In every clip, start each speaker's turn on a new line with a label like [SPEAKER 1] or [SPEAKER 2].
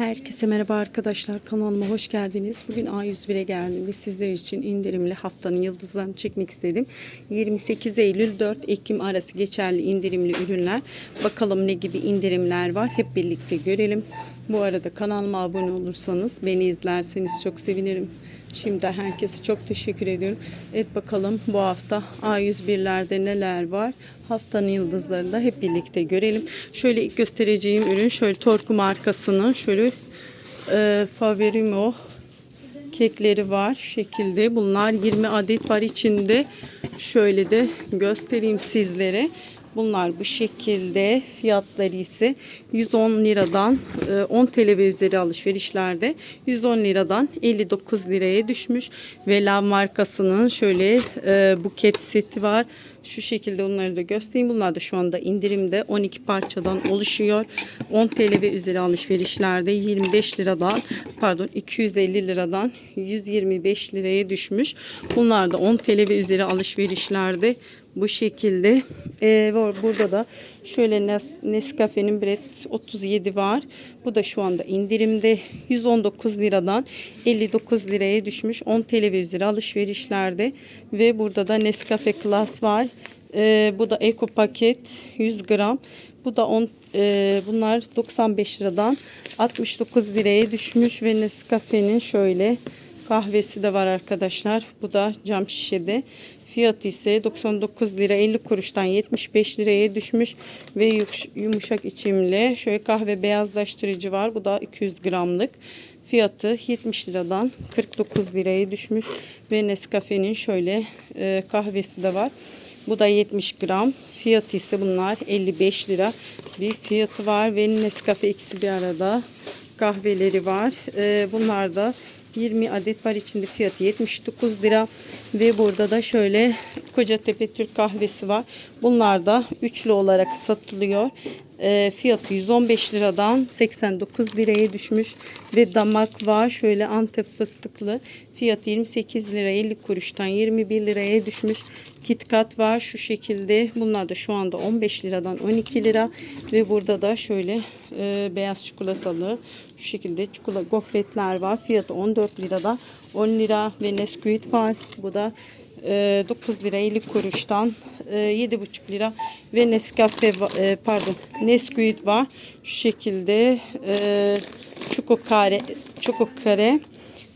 [SPEAKER 1] Herkese merhaba arkadaşlar kanalıma hoş geldiniz. Bugün A101'e geldim ve sizler için indirimli haftanın yıldızlarını çekmek istedim. 28 Eylül 4 Ekim arası geçerli indirimli ürünler. Bakalım ne gibi indirimler var hep birlikte görelim. Bu arada kanalıma abone olursanız beni izlerseniz çok sevinirim. Şimdi herkese çok teşekkür ediyorum. Evet bakalım bu hafta A101'lerde neler var. Haftanın yıldızlarını da hep birlikte görelim. Şöyle ilk göstereceğim ürün şöyle Torku markasının şöyle e, Favorimo kekleri var şu şekilde. Bunlar 20 adet var içinde. Şöyle de göstereyim sizlere. Bunlar bu şekilde fiyatları ise 110 liradan e, 10 TL ve üzeri alışverişlerde 110 liradan 59 liraya düşmüş. Ve Lav markasının şöyle e, buket seti var. Şu şekilde onları da göstereyim. Bunlar da şu anda indirimde 12 parçadan oluşuyor. 10 TL ve üzeri alışverişlerde 25 liradan pardon 250 liradan 125 liraya düşmüş. Bunlar da 10 TL ve üzeri alışverişlerde bu şekilde. Ee, burada da şöyle Nes- Nescafe'nin Bread 37 var. Bu da şu anda indirimde 119 liradan 59 liraya düşmüş. 10 TL üzeri alışverişlerde ve burada da Nescafe Class var. Ee, bu da Eco paket 100 gram. Bu da 10 e, bunlar 95 liradan 69 liraya düşmüş ve Nescafe'nin şöyle kahvesi de var arkadaşlar. Bu da cam şişede. Fiyatı ise 99 lira 50 kuruştan 75 liraya düşmüş ve yumuş- yumuşak içimli. Şöyle kahve beyazlaştırıcı var. Bu da 200 gramlık. Fiyatı 70 liradan 49 liraya düşmüş ve Nescafe'nin şöyle e, kahvesi de var. Bu da 70 gram. Fiyatı ise bunlar 55 lira bir fiyatı var ve Nescafe ikisi bir arada kahveleri var. Ee, bunlar da 20 adet var içinde fiyatı 79 lira ve burada da şöyle Kocatepe Türk kahvesi var. Bunlar da üçlü olarak satılıyor. Ee, fiyatı 115 liradan 89 liraya düşmüş ve damak var. Şöyle Antep fıstıklı. Fiyatı 28 lira 50 kuruştan 21 liraya düşmüş. KitKat var şu şekilde. Bunlar da şu anda 15 liradan 12 lira. Ve burada da şöyle e, beyaz çikolatalı şu şekilde çikolata gofretler var. Fiyatı 14 liradan 10 lira. Ve Nesquik var. Bu da e, 9 lira 50 kuruştan e, 7,5 lira. Ve Nescafe e, pardon Nesquik var. Şu şekilde çoko kare çoko kare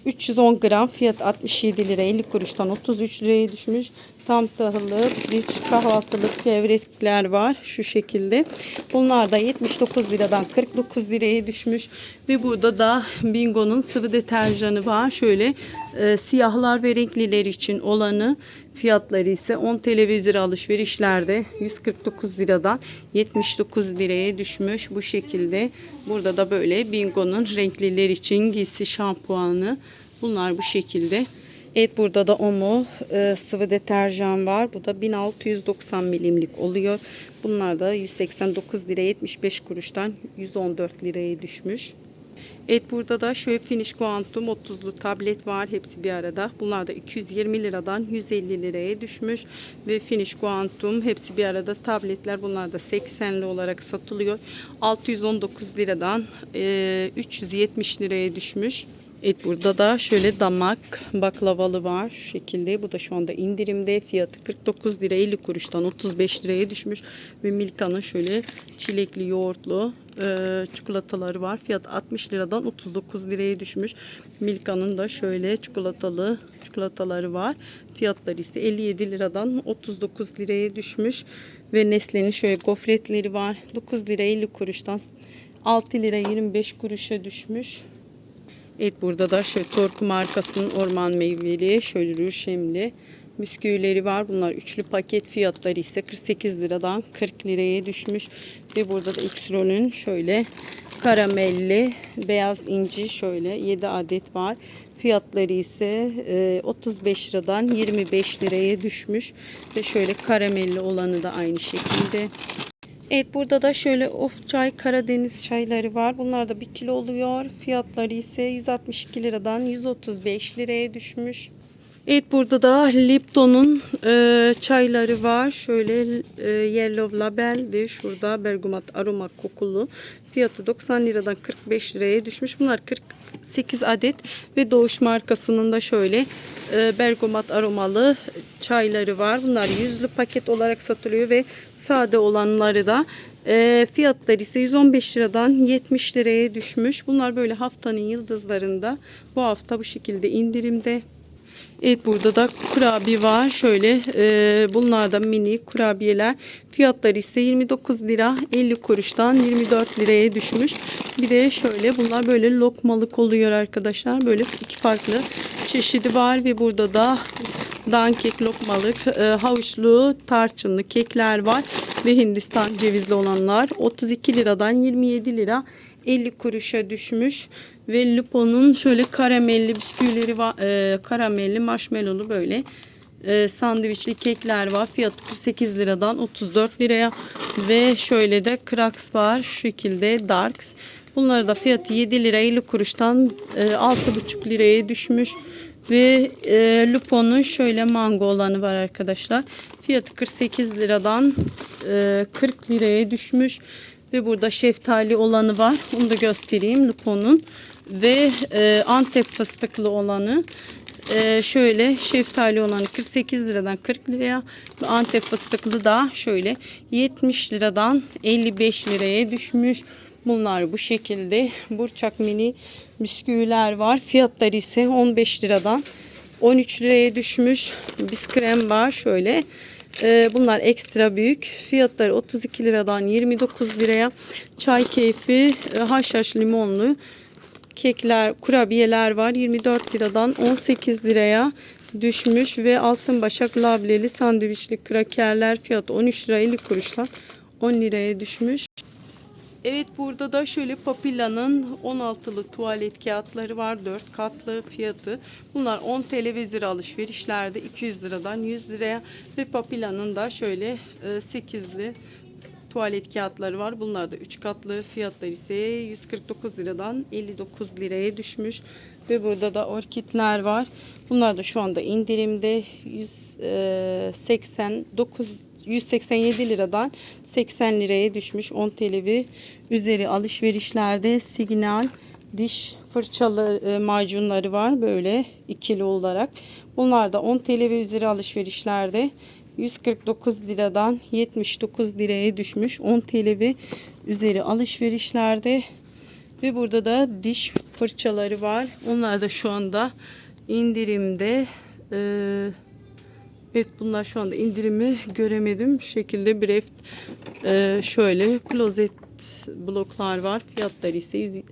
[SPEAKER 1] 310 gram. Fiyat 67 lira 50 kuruştan 33 liraya düşmüş. Tam tahıllı bir kahvaltılık gevrekler var şu şekilde. Bunlar da 79 liradan 49 liraya düşmüş. Ve burada da Bingo'nun sıvı deterjanı var. Şöyle e, siyahlar ve renkliler için olanı fiyatları ise 10 TL ve üzeri alışverişlerde 149 liradan 79 liraya düşmüş bu şekilde. Burada da böyle Bingo'nun renkliler için giysi şampuanı bunlar bu şekilde. Evet burada da Omo e, sıvı deterjan var. Bu da 1690 milimlik oluyor. Bunlar da 189 lira 75 kuruştan 114 liraya düşmüş. Evet burada da şöyle Finish Quantum 30'lu tablet var. Hepsi bir arada. Bunlar da 220 liradan 150 liraya düşmüş. Ve Finish Quantum hepsi bir arada tabletler. Bunlar da 80'li olarak satılıyor. 619 liradan e, 370 liraya düşmüş. Evet burada da şöyle damak baklavalı var şu şekilde. Bu da şu anda indirimde. Fiyatı 49 lira 50 kuruştan 35 liraya düşmüş. Ve Milka'nın şöyle çilekli yoğurtlu e, çikolataları var. Fiyatı 60 liradan 39 liraya düşmüş. Milka'nın da şöyle çikolatalı çikolataları var. Fiyatları ise 57 liradan 39 liraya düşmüş. Ve Nestle'nin şöyle gofretleri var. 9 lira 50 kuruştan 6 lira 25 kuruşa düşmüş. Evet burada da şöyle Torku markasının orman meyveli şöyle rüşemli bisküvileri var. Bunlar üçlü paket fiyatları ise 48 liradan 40 liraya düşmüş. Ve burada da X-Roll'ün şöyle karamelli beyaz inci şöyle 7 adet var. Fiyatları ise e, 35 liradan 25 liraya düşmüş. Ve şöyle karamelli olanı da aynı şekilde. Evet burada da şöyle of çay Karadeniz çayları var. Bunlar da 1 kilo oluyor. Fiyatları ise 162 liradan 135 liraya düşmüş. Evet burada da Lipton'un e, çayları var. Şöyle e, Yellow Label ve şurada bergamot aroma kokulu. Fiyatı 90 liradan 45 liraya düşmüş. Bunlar 48 adet ve Doğuş markasının da şöyle e, bergamot aromalı çayları var. Bunlar yüzlü paket olarak satılıyor ve sade olanları da e, fiyatları ise 115 liradan 70 liraya düşmüş. Bunlar böyle haftanın yıldızlarında bu hafta bu şekilde indirimde. Evet burada da kurabiye var. Şöyle e, bunlar da mini kurabiyeler. Fiyatları ise 29 lira 50 kuruştan 24 liraya düşmüş. Bir de şöyle bunlar böyle lokmalık oluyor arkadaşlar. Böyle iki farklı çeşidi var ve burada da dankek lokmalık, e, havuçlu, tarçınlı kekler var ve Hindistan cevizli olanlar 32 liradan 27 lira 50 kuruşa düşmüş ve Lupo'nun şöyle karamelli bisküvileri var, e, karamelli marshmallowlu böyle e, sandviçli kekler var. Fiyatı 48 liradan 34 liraya ve şöyle de Cracks var şu şekilde Darks. Bunları da fiyatı 7 lira 50 kuruştan e, 6,5 liraya düşmüş. Ve e, Lupo'nun şöyle mango olanı var arkadaşlar. Fiyatı 48 liradan e, 40 liraya düşmüş. Ve burada şeftali olanı var. Onu da göstereyim Lupo'nun. Ve e, Antep fıstıklı olanı. E, şöyle şeftali olanı 48 liradan 40 liraya. Ve Antep fıstıklı da şöyle 70 liradan 55 liraya düşmüş. Bunlar bu şekilde. Burçak mini bisküviler var. Fiyatları ise 15 liradan 13 liraya düşmüş. Biskrem var şöyle. Ee, bunlar ekstra büyük. Fiyatları 32 liradan 29 liraya. Çay keyfi e, haşhaş limonlu kekler, kurabiyeler var. 24 liradan 18 liraya düşmüş ve altın başak lableli sandviçli krakerler fiyatı 13 lira 50 kuruşla 10 liraya düşmüş. Evet burada da şöyle Papilla'nın 16'lı tuvalet kağıtları var. 4 katlı fiyatı. Bunlar 10 TL ve üzeri alışverişlerde 200 liradan 100 liraya ve Papilla'nın da şöyle 8'li tuvalet kağıtları var. Bunlar da 3 katlı fiyatları ise 149 liradan 59 liraya düşmüş. Ve burada da orkidler var. Bunlar da şu anda indirimde 189 187 liradan 80 liraya düşmüş 10 TL ve üzeri alışverişlerde signal diş fırçalı e, macunları var böyle ikili olarak. Bunlar da 10 TL ve üzeri alışverişlerde 149 liradan 79 liraya düşmüş 10 TL ve üzeri alışverişlerde ve burada da diş fırçaları var. Onlar da şu anda indirimde. Ee, Evet bunlar şu anda indirimi göremedim. Şu şekilde Breft e, şöyle klozet bloklar var. Fiyatları ise 100,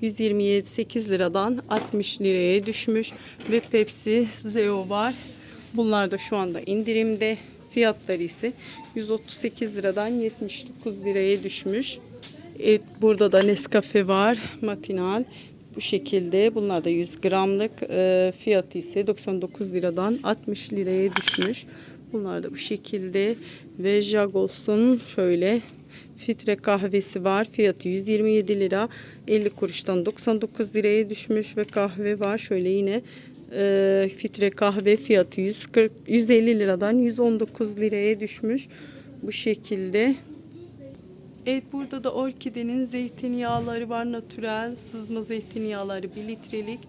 [SPEAKER 1] 128 liradan 60 liraya düşmüş. Ve Pepsi Zeo var. Bunlar da şu anda indirimde. Fiyatları ise 138 liradan 79 liraya düşmüş. Evet, burada da Nescafe var. Matinal bu şekilde. Bunlar da 100 gramlık. E, fiyatı ise 99 liradan 60 liraya düşmüş. Bunlar da bu şekilde. Ve Jagos'un şöyle filtre kahvesi var. Fiyatı 127 lira 50 kuruştan 99 liraya düşmüş ve kahve var. Şöyle yine e, filtre kahve fiyatı 140 150 liradan 119 liraya düşmüş. Bu şekilde. Evet burada da orkidenin zeytinyağları var. Natürel sızma zeytinyağları 1 litrelik.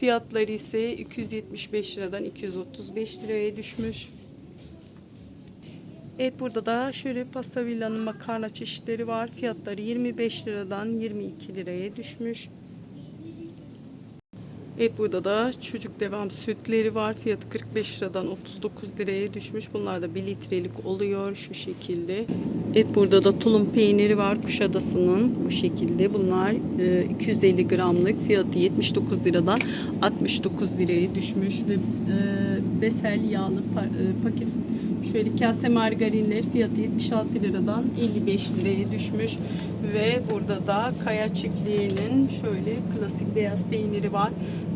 [SPEAKER 1] Fiyatları ise 275 liradan 235 liraya düşmüş. Evet burada da şöyle pasta villanın makarna çeşitleri var. Fiyatları 25 liradan 22 liraya düşmüş. Evet burada da çocuk devam sütleri var. Fiyatı 45 liradan 39 liraya düşmüş. Bunlar da 1 litrelik oluyor şu şekilde. Evet burada da tulum peyniri var Kuşadası'nın bu şekilde. Bunlar e, 250 gramlık fiyatı 79 liradan 69 liraya düşmüş ve e, besel yağlı e, paket Şöyle kase margarinler fiyatı 76 liradan 55 liraya düşmüş. Ve burada da Kaya çiftliğinin şöyle klasik beyaz peyniri var.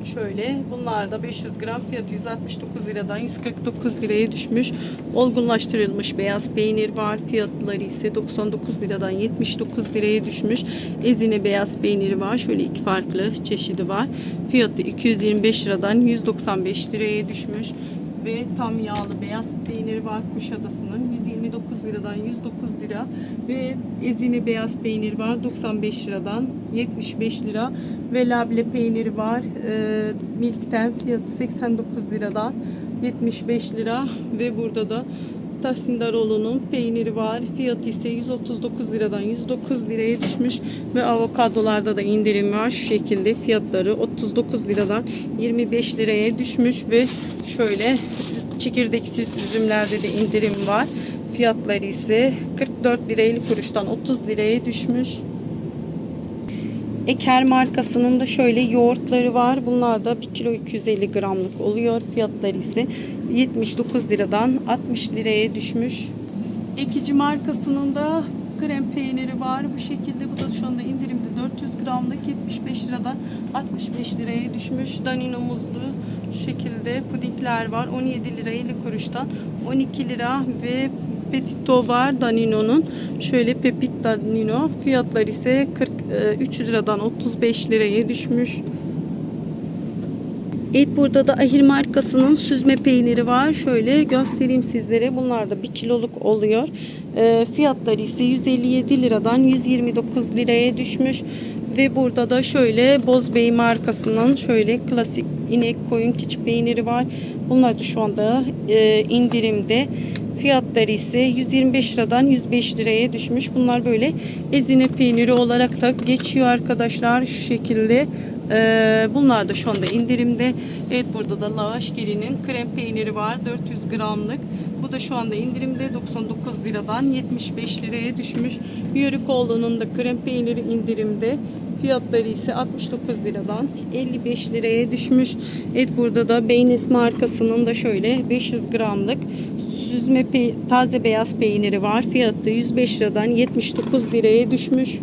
[SPEAKER 1] Şöyle bunlar da 500 gram fiyatı 169 liradan 149 liraya düşmüş. Olgunlaştırılmış beyaz peynir var. Fiyatları ise 99 liradan 79 liraya düşmüş. Ezine beyaz peyniri var. Şöyle iki farklı çeşidi var. Fiyatı 225 liradan 195 liraya düşmüş ve tam yağlı beyaz peyniri var Kuşadası'nın. 129 liradan 109 lira ve ezine beyaz peynir var 95 liradan 75 lira ve labne peyniri var e, Milk'ten fiyatı 89 liradan 75 lira ve burada da Tahsindaroğlu'nun peyniri var. Fiyatı ise 139 liradan 109 liraya düşmüş ve avokadolarda da indirim var. Şu şekilde fiyatları 39 liradan 25 liraya düşmüş ve şöyle çekirdeksiz üzümlerde de indirim var. Fiyatları ise 44 lira 50 kuruştan 30 liraya düşmüş. Eker markasının da şöyle yoğurtları var. Bunlar da 1 kilo 250 gramlık oluyor. Fiyatları ise 79 liradan 60 liraya düşmüş. Ekici markasının da krem peyniri var. Bu şekilde bu da şu anda indirimde 400 gramlık 75 liradan 65 liraya düşmüş. Danino muzlu şekilde pudingler var. 17 lira 50 kuruştan 12 lira ve Petito var Danino'nun. Şöyle Pepit Danino. Fiyatları ise 43 liradan 35 liraya düşmüş. Evet burada da Ahir markasının süzme peyniri var. Şöyle göstereyim sizlere. Bunlar da 1 kiloluk oluyor. E, fiyatları ise 157 liradan 129 liraya düşmüş. Ve burada da şöyle Bozbey markasının şöyle klasik inek koyun keçi peyniri var. Bunlar da şu anda e, indirimde. Fiyatları ise 125 liradan 105 liraya düşmüş. Bunlar böyle ezine peyniri olarak da geçiyor arkadaşlar şu şekilde. Ee, bunlar da şu anda indirimde. Evet burada da lavaş gelinin krem peyniri var 400 gramlık. Bu da şu anda indirimde 99 liradan 75 liraya düşmüş. Yörükoğlu'nun da krem peyniri indirimde. Fiyatları ise 69 liradan 55 liraya düşmüş. Evet burada da Beynis markasının da şöyle 500 gramlık süzme taze beyaz peyniri var. Fiyatı 105 liradan 79 liraya düşmüş.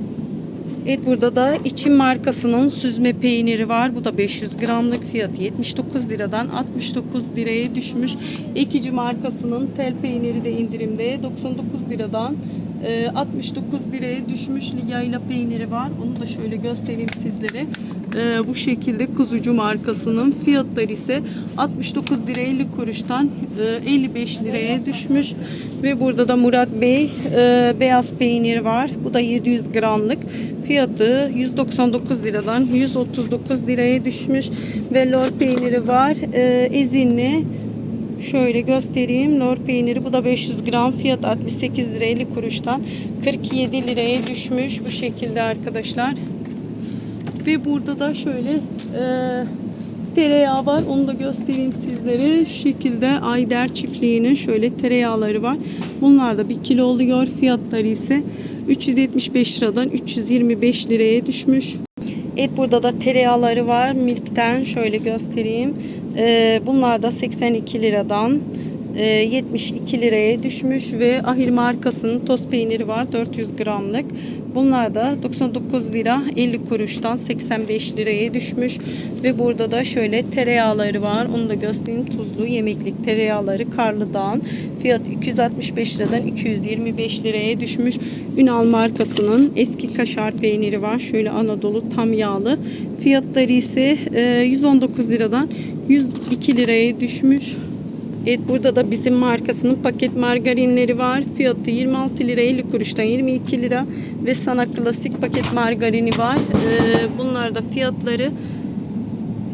[SPEAKER 1] Evet burada da içim markasının süzme peyniri var. Bu da 500 gramlık fiyatı 79 liradan 69 liraya düşmüş. Ekici markasının tel peyniri de indirimde 99 liradan e, 69 liraya düşmüş yayla peyniri var. Onu da şöyle göstereyim sizlere. E, bu şekilde kuzucu markasının fiyatları ise 69 lira 50 kuruştan e, 55 liraya düşmüş. Ve burada da Murat Bey e, beyaz peynir var. Bu da 700 gramlık. Fiyatı 199 liradan 139 liraya düşmüş. Ve lor peyniri var. E, ezinli. Şöyle göstereyim. Lor peyniri bu da 500 gram. Fiyat 68 lira 50 kuruştan 47 liraya düşmüş. Bu şekilde arkadaşlar. Ve burada da şöyle e, tereyağı var. Onu da göstereyim sizlere. Şu şekilde Ayder çiftliğinin şöyle tereyağları var. Bunlar da 1 kilo oluyor. Fiyatları ise 375 liradan 325 liraya düşmüş. Evet burada da tereyağları var. Milk'ten şöyle göstereyim. Ee, bunlar da 82 liradan 72 liraya düşmüş ve Ahir markasının toz peyniri var 400 gramlık. Bunlar da 99 lira 50 kuruştan 85 liraya düşmüş ve burada da şöyle tereyağları var. Onu da göstereyim. Tuzlu yemeklik tereyağları Karlıdağ'ın fiyat 265 liradan 225 liraya düşmüş. Ünal markasının eski kaşar peyniri var. Şöyle Anadolu tam yağlı. Fiyatları ise e, 119 liradan 102 liraya düşmüş. Evet burada da bizim markasının paket margarinleri var. Fiyatı 26 lira 50 kuruştan 22 lira ve sana klasik paket margarini var. Ee, bunlar da fiyatları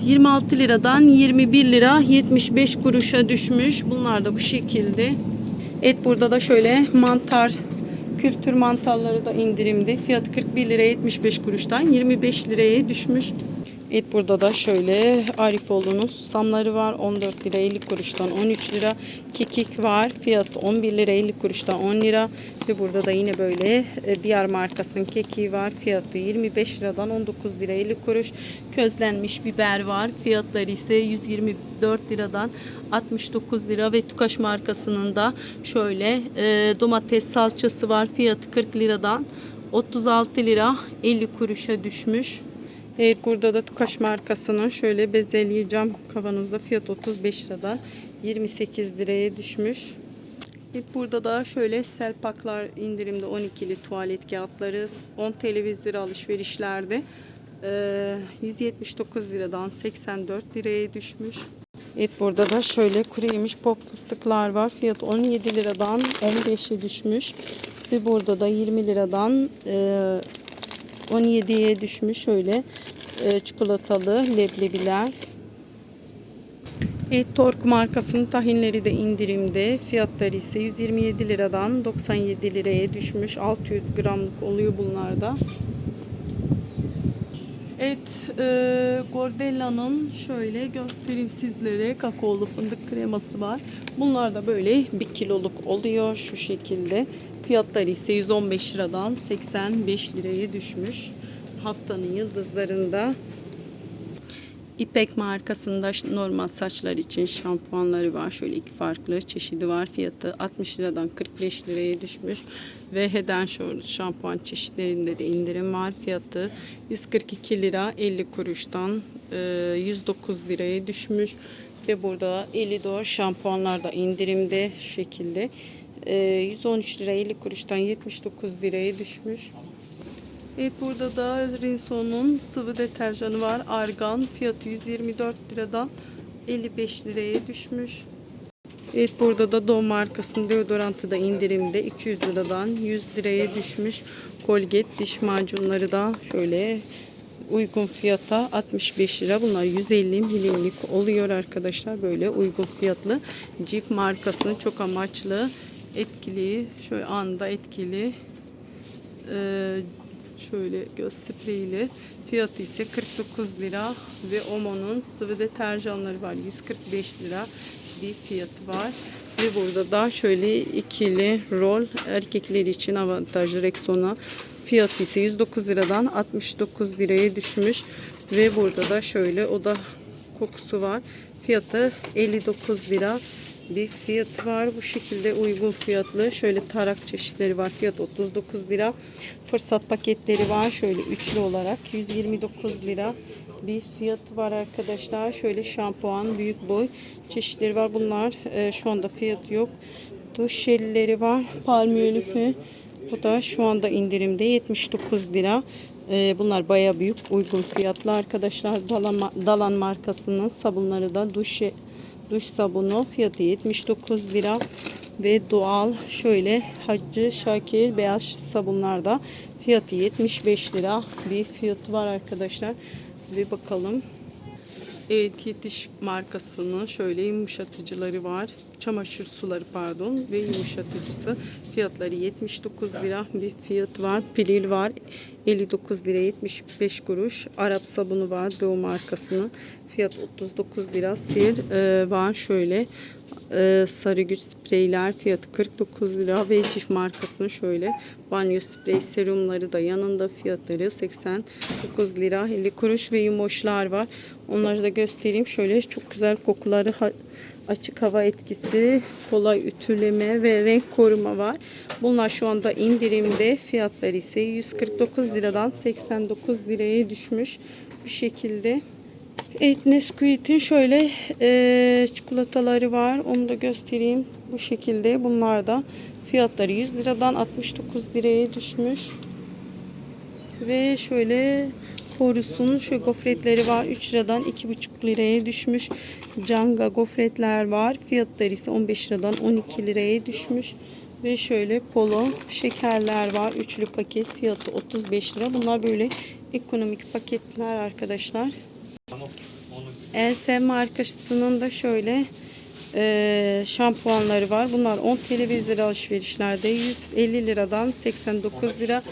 [SPEAKER 1] 26 liradan 21 lira 75 kuruşa düşmüş. Bunlar da bu şekilde. Evet burada da şöyle mantar kültür mantarları da indirimde. Fiyatı 41 lira 75 kuruştan 25 liraya düşmüş. Evet burada da şöyle Arifoğlu'nun susamları var. 14 lira 50 kuruştan 13 lira. Kekik var. Fiyatı 11 lira 50 kuruştan 10 lira. Ve burada da yine böyle e, diğer markasının kekiği var. Fiyatı 25 liradan 19 lira 50 kuruş. Közlenmiş biber var. Fiyatları ise 124 liradan 69 lira ve Tukaş markasının da şöyle e, domates salçası var. Fiyatı 40 liradan 36 lira 50 kuruşa düşmüş. Evet burada da Tukaş markasının şöyle bezelye cam kavanozda fiyat 35 liradan 28 liraya düşmüş. Evet burada da şöyle selpaklar indirimde 12'li tuvalet kağıtları 10 TL ve üzeri alışverişlerde eee, 179 liradan 84 liraya düşmüş. Evet burada da şöyle kuru pop fıstıklar var. Fiyat 17 liradan 15'e düşmüş. Ve burada da 20 liradan eee 17'ye düşmüş şöyle e, çikolatalı leblebiler. Evet, Tork markasının tahinleri de indirimde. Fiyatları ise 127 liradan 97 liraya düşmüş. 600 gramlık oluyor bunlarda. Evet, e, Gordella'nın şöyle göstereyim sizlere kakaolu fındık kreması var. Bunlar da böyle 1 kiloluk oluyor şu şekilde. Fiyatları ise 115 liradan 85 liraya düşmüş. Haftanın yıldızlarında İpek markasında normal saçlar için şampuanları var. Şöyle iki farklı çeşidi var. Fiyatı 60 liradan 45 liraya düşmüş. Ve Shoulders şampuan çeşitlerinde de indirim var. Fiyatı 142 lira 50 kuruştan e, 109 liraya düşmüş. Ve burada Elidor şampuanlar da indirimde şu şekilde. E, 113 lira 50 kuruştan 79 liraya düşmüş. Evet burada da Rinso'nun sıvı deterjanı var. Argan fiyatı 124 liradan 55 liraya düşmüş. Evet burada da Dove markasının deodorantı da indirimde 200 liradan 100 liraya düşmüş. Colgate diş macunları da şöyle uygun fiyata 65 lira. Bunlar 150 milimlik oluyor arkadaşlar. Böyle uygun fiyatlı. Cif markasının çok amaçlı etkili şöyle anda etkili ee, şöyle göz spreyiyle. Fiyatı ise 49 lira ve Omo'nun sıvı deterjanları var 145 lira bir fiyatı var. Ve burada da şöyle ikili rol erkekler için avantajlı Rexona. Fiyatı ise 109 liradan 69 liraya düşmüş. Ve burada da şöyle oda kokusu var. Fiyatı 59 lira bir fiyatı var. Bu şekilde uygun fiyatlı. Şöyle tarak çeşitleri var. Fiyat 39 lira. Fırsat paketleri var. Şöyle üçlü olarak 129 lira bir fiyatı var arkadaşlar. Şöyle şampuan büyük boy çeşitleri var. Bunlar e, şu anda fiyatı yok. Duş jelleri var. Palmiyeli bu da şu anda indirimde 79 lira. Ee, bunlar baya büyük uygun fiyatlı arkadaşlar. Dalan, Dalan markasının sabunları da duş duş sabunu fiyatı 79 lira ve doğal şöyle Hacı Şakir beyaz sabunlar da fiyatı 75 lira bir fiyatı var arkadaşlar. Ve bakalım Evet Yetiş markasının şöyle yumuşatıcıları var. Çamaşır suları pardon ve yumuşatıcısı. Fiyatları 79 lira bir fiyat var. Pilil var. 59 lira 75 kuruş. Arap sabunu var. Doğu markasının. Fiyat 39 lira. Sir e, var şöyle. E, sarı güç spreyler fiyatı 49 lira ve Cif markasının şöyle banyo sprey serumları da yanında fiyatları 89 lira 50 kuruş ve yumoşlar var. Onları da göstereyim. Şöyle çok güzel kokuları ha- açık hava etkisi, kolay ütüleme ve renk koruma var. Bunlar şu anda indirimde. Fiyatları ise 149 liradan 89 liraya düşmüş. Bu şekilde. Evet Nesquik'in şöyle e, çikolataları var. Onu da göstereyim. Bu şekilde. Bunlar da fiyatları 100 liradan 69 liraya düşmüş. Ve şöyle Forus'un şu gofretleri var. 3 liradan 2,5 liraya düşmüş. Canga gofretler var. Fiyatları ise 15 liradan 12 liraya düşmüş. Ve şöyle polo şekerler var. Üçlü paket fiyatı 35 lira. Bunlar böyle ekonomik paketler arkadaşlar. Else markasının da şöyle e, şampuanları var. Bunlar 10 TL ve üzeri alışverişlerde 150 liradan 89 lira.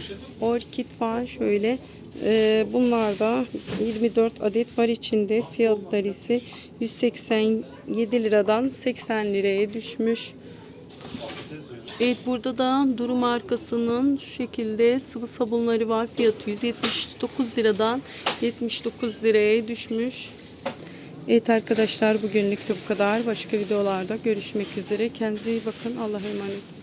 [SPEAKER 1] Orkid var şöyle Ee, bunlar da 24 adet var içinde. Fiyatları ise 187 liradan 80 liraya düşmüş. Evet burada da Duru markasının şu şekilde sıvı sabunları var. Fiyatı 179 liradan 79 liraya düşmüş. Evet arkadaşlar bugünlük de bu kadar. Başka videolarda görüşmek üzere. Kendinize iyi bakın. Allah'a emanet.